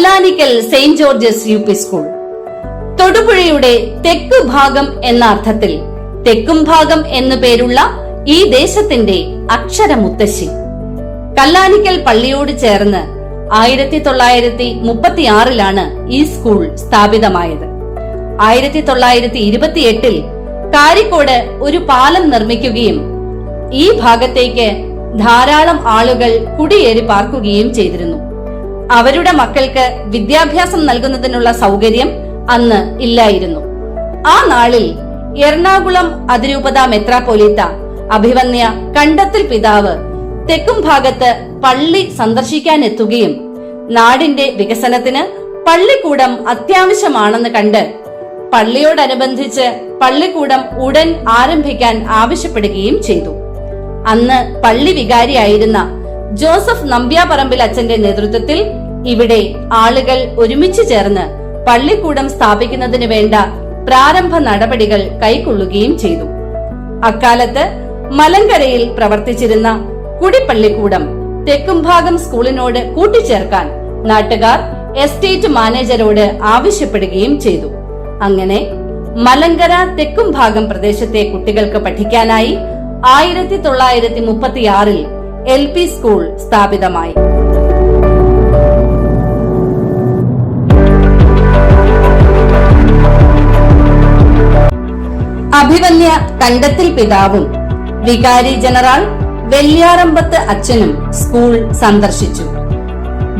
Kallanickal saint George's U P school. തൊടുപുഴയുടെ തെക്ക് ഭാഗം എന്ന അർത്ഥത്തിൽ തെക്കും ഭാഗം എന്നു പേരുള്ള ഈ ദേശത്തിന്റെ അക്ഷരമുത്തശ്ശി. കല്ലാനിക്കൽ പള്ളിയോട് ചേർന്ന് ആയിരത്തി തൊള്ളായിരത്തി മുപ്പത്തിയാറിലാണ് ഈ സ്കൂൾ സ്ഥാപിതമായത്. ആയിരത്തി തൊള്ളായിരത്തി ഇരുപത്തിയെട്ടിൽ കാരിക്കോട് ഒരു പാലം നിർമ്മിക്കുകയും ഈ ഭാഗത്തേക്ക് ധാരാളം ആളുകൾ കുടിയേറി പാർക്കുകയും ചെയ്തിരുന്നു. അവരുടെ മക്കൾക്ക് വിദ്യാഭ്യാസം നൽകുന്നതിനുള്ള സൗകര്യം അന്ന് ഇല്ലായിരുന്നു. ആ നാളിൽ എറണാകുളം അതിരൂപത മെത്രാപൊലീത്ത അഭിവന്യ കണ്ടത്തിൽ പിതാവ് തെക്കും ഭാഗത്ത് പള്ളി സന്ദർശിക്കാനെത്തുകയും നാടിന്റെ വികസനത്തിന് പള്ളിക്കൂടം അത്യാവശ്യമാണെന്ന് കണ്ട് പള്ളിയോടനുബന്ധിച്ച് പള്ളിക്കൂടം ഉടൻ ആരംഭിക്കാൻ ആവശ്യപ്പെടുകയും ചെയ്തു. അന്ന് പള്ളി വികാരിയായിരുന്ന ജോസഫ് നമ്പ്യാപറമ്പിൽ അച്ഛന്റെ നേതൃത്വത്തിൽ ഇവിടെ ആളുകൾ ഒരുമിച്ച് ചേർന്ന് പള്ളിക്കൂടം സ്ഥാപിക്കുന്നതിന് വേണ്ട പ്രാരംഭ നടപടികൾ കൈക്കൊള്ളുകയും ചെയ്തു. അക്കാലത്ത് മലങ്കരയിൽ പ്രവർത്തിച്ചിരുന്ന കുടിപ്പള്ളിക്കൂടം തെക്കുംഭാഗം സ്കൂളിനോട് കൂട്ടിച്ചേർക്കാൻ നാട്ടുകാർ എസ്റ്റേറ്റ് മാനേജരോട് ആവശ്യപ്പെടുകയും ചെയ്തു. അങ്ങനെ മലങ്കര തെക്കുംഭാഗം പ്രദേശത്തെ കുട്ടികൾക്ക് പഠിക്കാനായി ആയിരത്തി തൊള്ളായിരത്തി മുപ്പത്തിയാറിൽ എൽ പി സ്കൂൾ സ്ഥാപിതമായി. കണ്ടത്തിൽ പിതാവും വികാരി ജനറൽ വെള്ളിയാറമ്പത്ത് അച്ഛനും സ്കൂൾ സന്ദർശിച്ചു.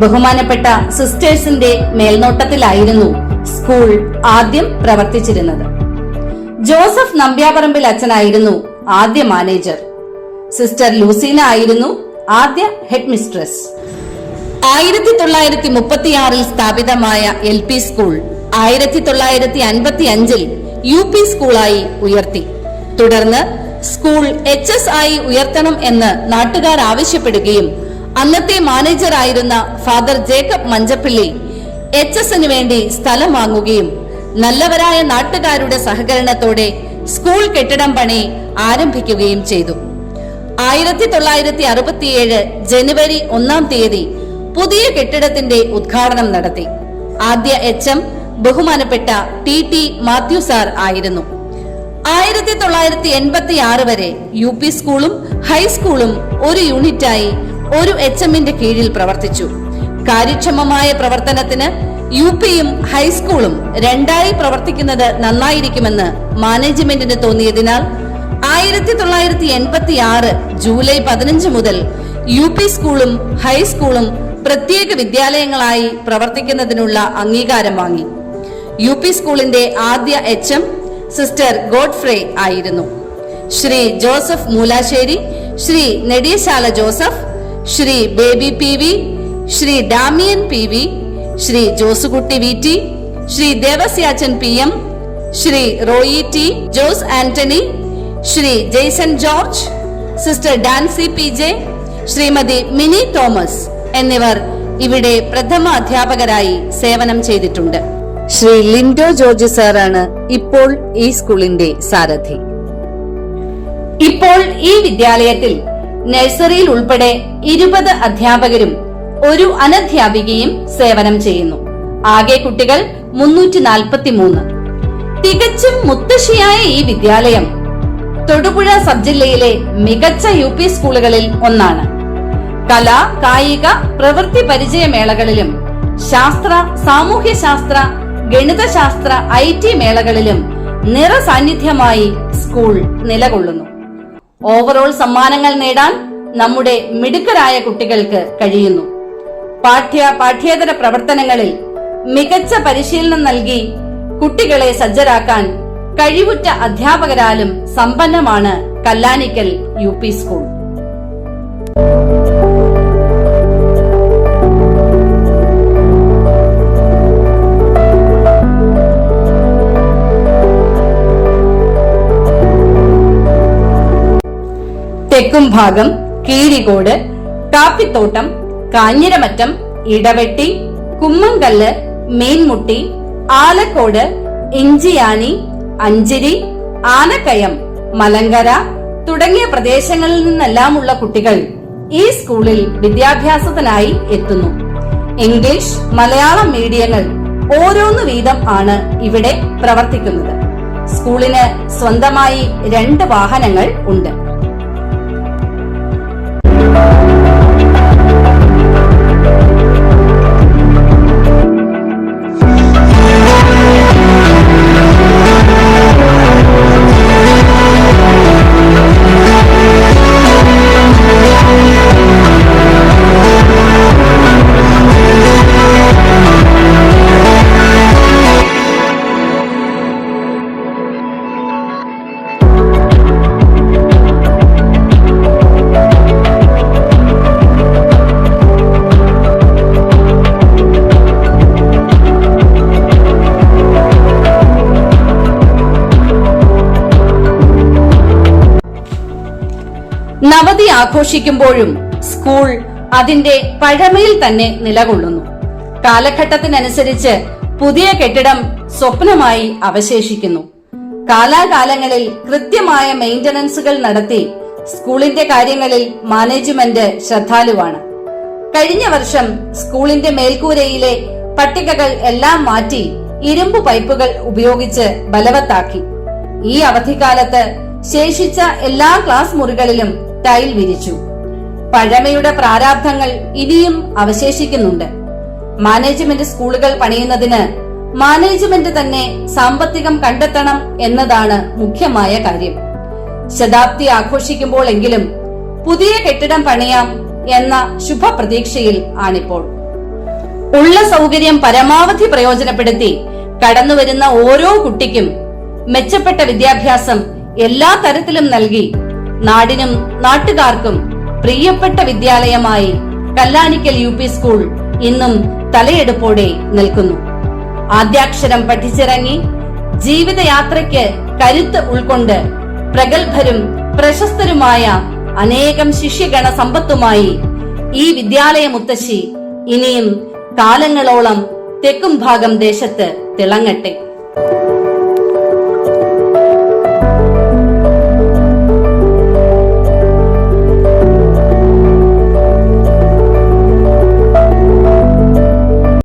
ബഹുമാനപ്പെട്ട സിസ്റ്റേഴ്സിന്റെ മേൽനോട്ടത്തിലായിരുന്നു സ്കൂൾ ആദ്യം പ്രവർത്തിച്ചിരുന്നത്. ജോസഫ് നമ്പ്യാപറമ്പിൽ അച്ഛനായിരുന്നു ആദ്യ മാനേജർ. സിസ്റ്റർ ലൂസീന ആയിരുന്നു ആദ്യ ഹെഡ് മിസ്ട്രസ് ആയിരത്തി തൊള്ളായിരത്തി മുപ്പത്തിയാറിൽ സ്ഥാപിതമായ എൽ പി സ്കൂൾ ആയിരത്തി തൊള്ളായിരത്തി അൻപത്തി അഞ്ചിൽ യു പി സ്കൂളായി ഉയർത്തി. തുടർന്ന് സ്കൂൾ എച്ച് എസ് ആയി ഉയർത്തണം എന്ന് നാട്ടുകാർ ആവശ്യപ്പെടുകയും അന്നത്തെ മാനേജറായിരുന്ന ഫാദർ ജേക്കബ് മഞ്ചപ്പിള്ളി എച്ച് എസിന് വേണ്ടി സ്ഥലം വാങ്ങുകയും നല്ലവരായ നാട്ടുകാരുടെ സഹകരണത്തോടെ സ്കൂൾ കെട്ടിടം പണി ആരംഭിക്കുകയും ചെയ്തു. ആയിരത്തി തൊള്ളായിരത്തി അറുപത്തിയേഴ് ജനുവരി ഒന്നാം തീയതി പുതിയ കെട്ടിടത്തിന്റെ ഉദ്ഘാടനം നടത്തി. ആദ്യ എച്ച് എം ബഹുമാനപ്പെട്ട ടി ടി മാത്യു സാർ ആയിരുന്നു. ആയിരത്തി തൊള്ളായിരത്തി എൺപത്തി ആറ് വരെ യു പി സ്കൂളും ഹൈസ്കൂളും ഒരു യൂണിറ്റായി ഒരു എച്ച് എമ്മിന്റെ കീഴിൽ പ്രവർത്തിച്ചു. കാര്യക്ഷമമായ പ്രവർത്തനത്തിന് യു പിയും ഹൈസ്കൂളും രണ്ടായി പ്രവർത്തിക്കുന്നത് നന്നായിരിക്കുമെന്ന് മാനേജ്മെന്റിന് തോന്നിയതിനാൽ ആയിരത്തി തൊള്ളായിരത്തി എൺപത്തി ആറ് ജൂലൈ പതിനഞ്ച് മുതൽ യു പി സ്കൂളും ഹൈസ്കൂളും പ്രത്യേക വിദ്യാലയങ്ങളായി പ്രവർത്തിക്കുന്നതിനുള്ള അംഗീകാരം വാങ്ങി. യു പി സ്കൂളിന്റെ ആദ്യ എച്ച് എം സിസ്റ്റർ ഗോഡ്ഫ്രേ ആയിരുന്നു. Shri Joseph Moolasseri Shri Nediyasala Joseph Shri Baby P V Shri Damian P V Shri Josekutty V T Shri Devasiachan P M Shri Roy T Jose Antony Shri Jaison George sister Dancy P J Shrimati Mini Thomas എന്നിവർ ഇവിടെ പ്രഥമ അധ്യാപകരായി സേവനം ചെയ്തിട്ടുണ്ട്. Shri Lindo George സാറാണ് ഇപ്പോൾ ഈ സ്കൂളിന്റെ സാരഥി. ഇപ്പോൾ ഈ വിദ്യാലയത്തിൽ നഴ്സറിയിൽ ഉൾപ്പെടെ ഇരുപത് അധ്യാപകരും ഒരു അനധ്യാപികയും സേവനം ചെയ്യുന്നു. ആകെ കുട്ടികൾ മുന്നൂറ്റി നാൽപ്പത്തി മൂന്ന് തികച്ചും മുത്തശ്ശിയായ ഈ വിദ്യാലയം തൊടുപുഴ സബ് ജില്ലയിലെ മികച്ച യു പി സ്കൂളുകളിൽ ഒന്നാണ്. കല കായിക പ്രവൃത്തി പരിചയമേളകളിലും ശാസ്ത്ര സാമൂഹ്യ ശാസ്ത്ര ഗണിതശാസ്ത്ര ഐ ടി മേളകളിലും നിറസാന്നിധ്യമായി സ്കൂൾ നിലകൊള്ളുന്നു. ഓവറോൾ സമ്മാനങ്ങൾ നേടാൻ നമ്മുടെ മിടുക്കരായ കുട്ടികൾക്ക് കഴിയുന്നു. പാഠ്യ പാഠ്യേതര പ്രവർത്തനങ്ങളിൽ മികച്ച പരിശീലനം നൽകി കുട്ടികളെ സജ്ജരാക്കാൻ കഴിവുറ്റ അധ്യാപകരാലും സമ്പന്നമാണ് കല്ലാനിക്കൽ യു സ്കൂൾ. തെക്കും ഭാഗം കീരികോട് കാപ്പിത്തോട്ടം കാഞ്ഞിരമറ്റം ഇടവെട്ടി കുമ്മങ്കല്ല് മീൻമുട്ടി ആലക്കോട് ഇഞ്ചിയാനി അഞ്ചിരി ആനക്കയം മലങ്കര തുടങ്ങിയ പ്രദേശങ്ങളിൽ നിന്നെല്ലാമുള്ള കുട്ടികൾ ഈ സ്കൂളിൽ വിദ്യാഭ്യാസത്തിനായി എത്തുന്നു. ഇംഗ്ലീഷ് മലയാളം മീഡിയങ്ങൾ ഓരോന്ന് വീതം ആണ് ഇവിടെ പ്രവർത്തിക്കുന്നത്. സ്കൂളിന് സ്വന്തമായി രണ്ട് വാഹനങ്ങൾ ഉണ്ട്. നവതി ആഘോഷിക്കുമ്പോഴും സ്കൂൾ അതിന്റെ പഴമയിൽ തന്നെ നിലകൊള്ളുന്നു. കാലഘട്ടത്തിനനുസരിച്ച് പുതിയ കെട്ടിടം സ്വപ്നമായി അവശേഷിക്കുന്നു. കാലാകാലങ്ങളിൽ കൃത്യമായ മെയിന്റനൻസുകൾ നടത്തി സ്കൂളിന്റെ കാര്യങ്ങളിൽ മാനേജ്മെന്റ് ശ്രദ്ധാലുവാണ്. കഴിഞ്ഞ വർഷം സ്കൂളിന്റെ മേൽക്കൂരയിലെ പട്ടികകൾ എല്ലാം മാറ്റി ഇരുമ്പ് പൈപ്പുകൾ ഉപയോഗിച്ച് ബലവത്താക്കി. ഈ അവധിക്കാലത്ത് ശേഷിച്ച എല്ലാ ക്ലാസ് മുറികളിലും ടൈൽ വിരിച്ചു. പഴമയുടെ പ്രാരാബ്ധങ്ങൾ ഇനിയും അവശേഷിക്കുന്നുണ്ട്. മാനേജ്മെന്റ് സ്കൂളുകൾ പണിയുന്നതിന് മാനേജ്മെന്റ് തന്നെ സാമ്പത്തികം കണ്ടെത്തണം എന്നതാണ് മുഖ്യമായ കാര്യം. ശതാബ്ദി ആഘോഷിക്കുമ്പോൾ എങ്കിലും പുതിയ കെട്ടിടം പണിയാം എന്ന ശുഭപ്രതീക്ഷയിൽ ആണിപ്പോൾ. ഉള്ള സൗകര്യം പരമാവധി പ്രയോജനപ്പെടുത്തി കടന്നുവരുന്ന ഓരോ കുട്ടിക്കും മെച്ചപ്പെട്ട വിദ്യാഭ്യാസം എല്ലാ തരത്തിലും നൽകി നാടിനും നാട്ടുകാർക്കും പ്രിയപ്പെട്ട വിദ്യാലയമായി കല്ലാനിക്കൽ യു പി സ്കൂൾ ഇന്നും തലയെടുപ്പോടെ നിൽക്കുന്നു. ആദ്യാക്ഷരം പഠിച്ചിറങ്ങി ജീവിതയാത്രയ്ക്ക് കരുത്ത് ഉൾക്കൊണ്ട് പ്രഗത്ഭരും പ്രശസ്തരുമായ അനേകം ശിഷ്യഗണ സമ്പത്തുമായി ഈ വിദ്യാലയ മുത്തശ്ശി ഇനിയും കാലങ്ങളോളം തെക്കും ഭാഗം ദേശത്ത് തിളങ്ങട്ടെ.